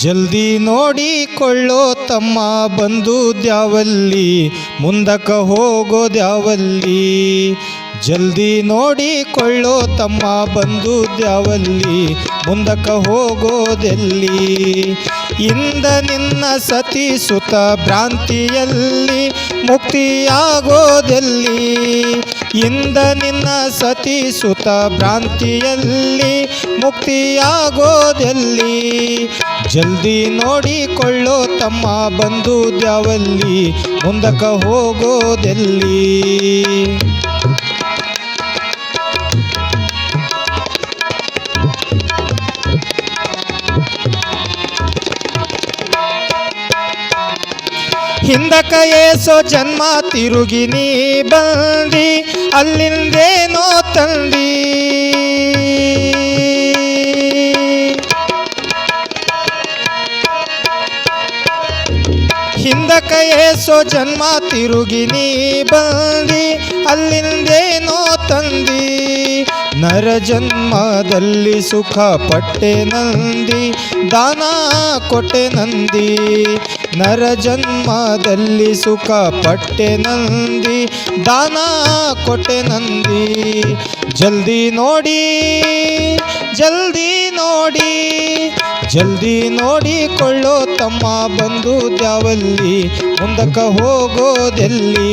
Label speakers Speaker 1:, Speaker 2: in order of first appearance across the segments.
Speaker 1: ಜಲ್ದಿ ನೋಡಿಕೊಳ್ಳೋ ತಮ್ಮ ಬಂದು ದ್ಯಾವಲ್ಲಿ ಮುಂದಕ್ಕ ಹೋಗೋದ್ಯಾವಲ್ಲಿ ಜಲ್ದಿ ನೋಡಿಕೊಳ್ಳೋ ತಮ್ಮ ಬಂದು ದ್ಯಾವಲ್ಲಿ ಮುಂದಕ್ಕ ಹೋಗೋದೆಲ್ಲಿ. ಇಂದ ನಿನ್ನ ಸತಿ ಸುತ ಭ್ರಾಂತಿಯಲ್ಲಿ ಮುಕ್ತಿಯಾಗೋದೆಲ್ಲಿ. ಇಂದ ನಿನ್ನ ಸತಿ ಸುತ ಭ್ರಾಂತಿಯಲ್ಲಿ ಮುಕ್ತಿಯಾಗೋದೆಲ್ಲಿ. ಜಲ್ದಿ ನೋಡಿಕೊಳ್ಳೋ ತಮ್ಮ ಬಂದು ದ್ಯಾವಲ್ಲಿ, ಮುಂದಕ ಹೋಗೋದೆಲ್ಲಿ? ಹಿಂದಕ ಏಸೋ ಜನ್ಮ ತಿರುಗಿ ನೀ ಬಂದಿ, ಅಲ್ಲಿಂದೇನೋ ತಂದಿ. ಏಸೋ ಜನ್ಮ ತಿರುಗಿ ನೀ ಬಂದಿ. ಅಲ್ಲಿಂದೇನೋ ತಂದಿ, ನರ ಜನ್ಮದಲ್ಲಿ ಸುಖ ಪಟ್ಟೆ ನಂದಿ, ದಾನ ಕೊಟ್ಟೆ ನಂದಿ, ನರ ಜನ್ಮದಲ್ಲಿ ಸುಖ ಪಟ್ಟೆ ನಂದಿ, ದಾನ ಕೊಟ್ಟೆ ನಂದಿ. ಜಲ್ದಿ ನೋಡಿ ಜಲ್ದಿ ನೋಡಿ, ಜಲ್ದಿ ನೋಡಿಕೊಳ್ಳೋ ತಮ್ಮ ಬಂದು ದ್ಯಾವಲ್ಲಿ, ಮುಂದಕ್ಕೆ ಹೋಗೋದೆಲ್ಲಿ?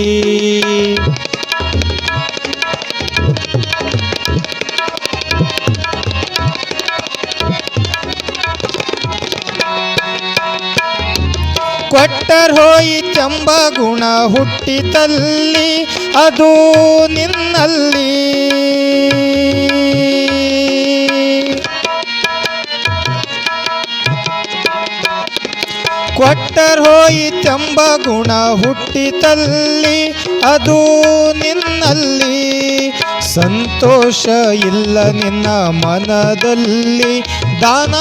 Speaker 1: ಕೊಟ್ಟರ್ ಚಂಬ ಗುಣ ಹುಟ್ಟಿತಲ್ಲಿ ಅದು ನಿನ್ನಲ್ಲಿ. ಕೊಟ್ಟರ್ ಚಂಬ ಗುಣ ಹುಟ್ಟಿತಲ್ಲಿ ಅದು ನಿನ್ನಲ್ಲಿ. ಸಂತೋಷ ಇಲ್ಲ ನಿನ್ನ ಮನದಲ್ಲಿ, ದಾನ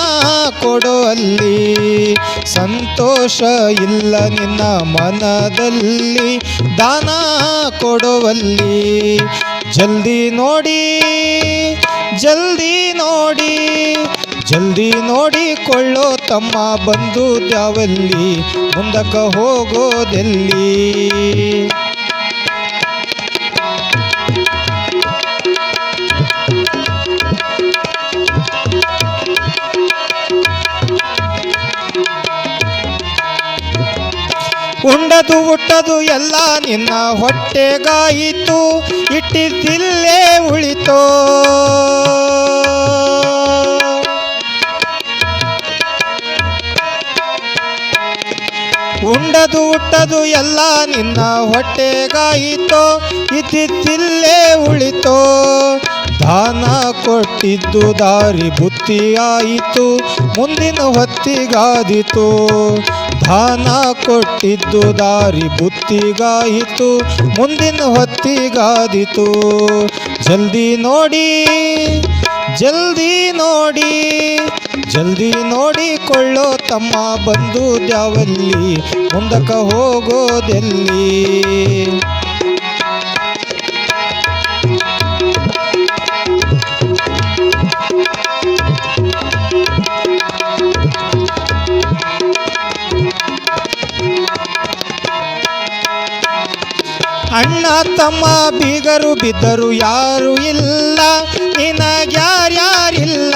Speaker 1: ಕೊಡುವಲ್ಲಿ. ಸಂತೋಷ ಇಲ್ಲ ನಿನ್ನ ಮನದಲ್ಲಿ, ದಾನ ಕೊಡುವಲ್ಲಿ. ಜಲ್ದಿ ನೋಡಿ ಜಲ್ದಿ ನೋಡಿ, ಜಲ್ದಿ ನೋಡಿಕೊಳ್ಳೋ ತಮ್ಮ ಬಂದು ದ್ಯಾವಲ್ಲಿ ಮುಂದಕ್ಕೆ ಹೋಗೋದೆಲ್ಲಿ? ಉಂಡದು ಉಟ್ಟದು ಎಲ್ಲ ನಿನ್ನ ಹೊಟ್ಟೆಗಾಯಿತು, ಇಟ್ಟಿದ್ದಿಲ್ಲೇ ಉಳಿತೋ. ಉಂಡದು ಉಟ್ಟದು ಎಲ್ಲ ನಿನ್ನ ಹೊಟ್ಟೆಗಾಯಿತೋ ಇದ್ದಿದ್ದಿಲ್ಲೇ ಉಳಿತೋ. ದಾನ ಕೊಟ್ಟಿದ್ದು ದಾರಿ ಬುತ್ತಿಯಾಯಿತು ಮುಂದಿನ ಹೊತ್ತಿಗಾದಿತು. ದಾನ ಕೊಟ್ಟಿದ್ದು ದಾರಿ ಬುತ್ತಿಗಾಯಿತು, ಮುಂದಿನ ಹೊತ್ತಿಗಾದಿತು. ಜಲ್ದಿ ನೋಡಿ ಜಲ್ದಿ ನೋಡಿ, ಜಲ್ದಿ ನೋಡಿಕೊಳ್ಳೋ ತಮ್ಮ ಬಂದು ದ್ಯಾವಲ್ಲಿ ಮುಂದಕ್ಕೆ ಹೋಗೋದೆಲ್ಲಿ? ಅಣ್ಣ ತಮ್ಮ ಬೀಗರು ಬಿದ್ದರು ಯಾರು ಇಲ್ಲ, ನಿನಗ್ಯಾರ್ಯಾರಿಲ್ಲ.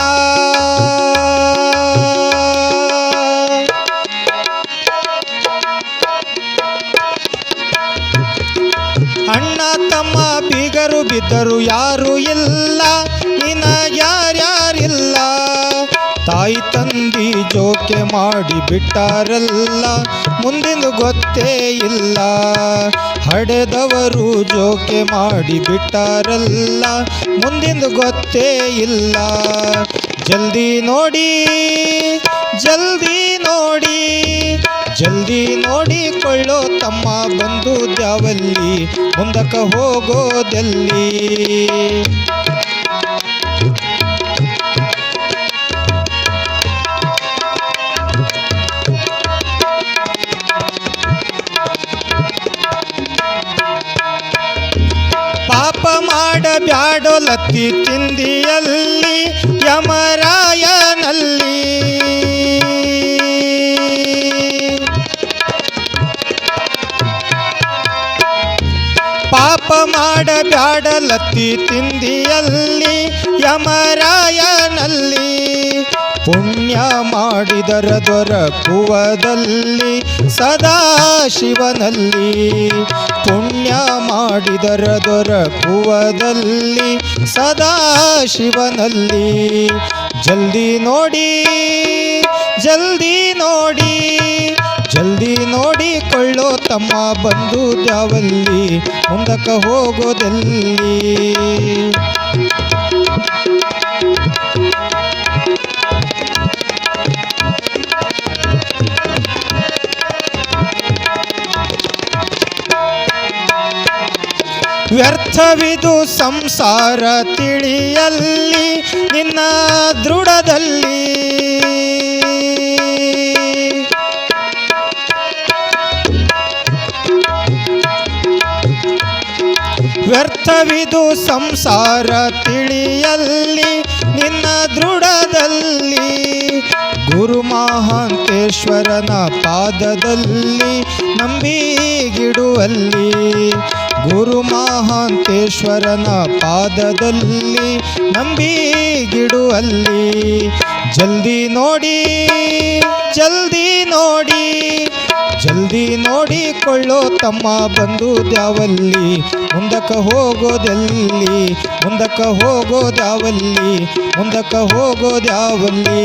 Speaker 1: ಅಣ್ಣ ತಮ್ಮ ಬೀಗರು ಬಿದ್ದರು ಯಾರು ಇಲ್ಲ, ನಿನಗ್ಯಾರ್ಯಾರಿಲ್ಲ. ತಾಯಿ ತಂದಿ ಜೋಕೆ ಮಾಡಿ ಬಿಟ್ಟಾರಲ್ಲ, ಮುಂದಿನ ಗೊತ್ತೇ ಇಲ್ಲ. ಹಡೆದವರು ಜೋಕೆ ಮಾಡಿ ಬಿಟ್ಟಾರಲ್ಲ. ಮುಂದಿನ ಗೊತ್ತೇ ಇಲ್ಲ. ಜಲ್ದಿ ನೋಡಿ ಜಲ್ದಿ ನೋಡಿ, ಜಲ್ದಿ ನೋಡಿಕೊಳ್ಳೋ ತಮ್ಮ ಬಂದು ದ್ಯಾವಲ್ಲಿ, ಮುಂದಕ್ಕೆ ಹೋಗೋದೆಲ್ಲಿ? ಬ್ಯಾಡೋಲತ್ತಿ ಚಿಂದಿಯಲ್ಲಿ ಯಮರಾಯನಲ್ಲಿ. ಪಾಪ ಮಾಡ ಬ್ಯಾಡಲತ್ತಿ ತಿಂದಿಯಲ್ಲಿ ಯಮರಾಯನಲ್ಲಿ. ಪುಣ್ಯ ಮಾಡಿದರ ದೊರಕುವದಲ್ಲಿ ಸದಾ ಶಿವನಲ್ಲಿ ಪುಣ್ಯ ಮಾಡಿದರ ದೊರಕುವದಲ್ಲಿ ಸದಾ ಶಿವನಲ್ಲಿ ಜಲ್ದಿ ನೋಡಿ ಜಲ್ದಿ ನೋಡಿ, ಜಲ್ದಿ ನೋಡಿಕೊಳ್ಳೋ ತಮ್ಮ ಬಂದು ದ್ಯಾವಲ್ಲಿ ಮುಂದಕ್ಕೆ ಹೋಗೋದಲ್ಲಿ? ವ್ಯರ್ಥವಿದು ಸಂಸಾರ ತಿಳಿಯಲ್ಲಿ ನಿನ್ನ ದೃಢದಲ್ಲಿ. ವ್ಯರ್ಥವಿದು ಸಂಸಾರ ತಿಳಿಯಲ್ಲಿ ನಿನ್ನ ದೃಢದಲ್ಲಿ. ಗುರು ಮಹಾಂತೇಶ್ವರನ ಪಾದದಲ್ಲಿ ನಂಬಿಗಿಡುವಲ್ಲಿ ಗುರು ಮಹಾಂತೇಶ್ವರನ ಪಾದದಲ್ಲಿ ನಂಬಿಗಿಡುವಲ್ಲಿ ಜಲ್ದಿ ನೋಡಿ ಜಲ್ದಿ ನೋಡಿ, ಜಲ್ದಿ ನೋಡಿಕೊಳ್ಳೋ ತಮ್ಮ ಬಂದು ದ್ಯಾವಲ್ಲಿ. ಮುಂದಕ್ಕೆ ಹೋಗೋದೆಲ್ಲಿ, ಮುಂದಕ್ಕೆ ಹೋಗೋದ್ಯಾವಲ್ಲಿ ಮುಂದಕ್ಕೆ ಹೋಗೋದ್ಯಾವಲ್ಲಿ.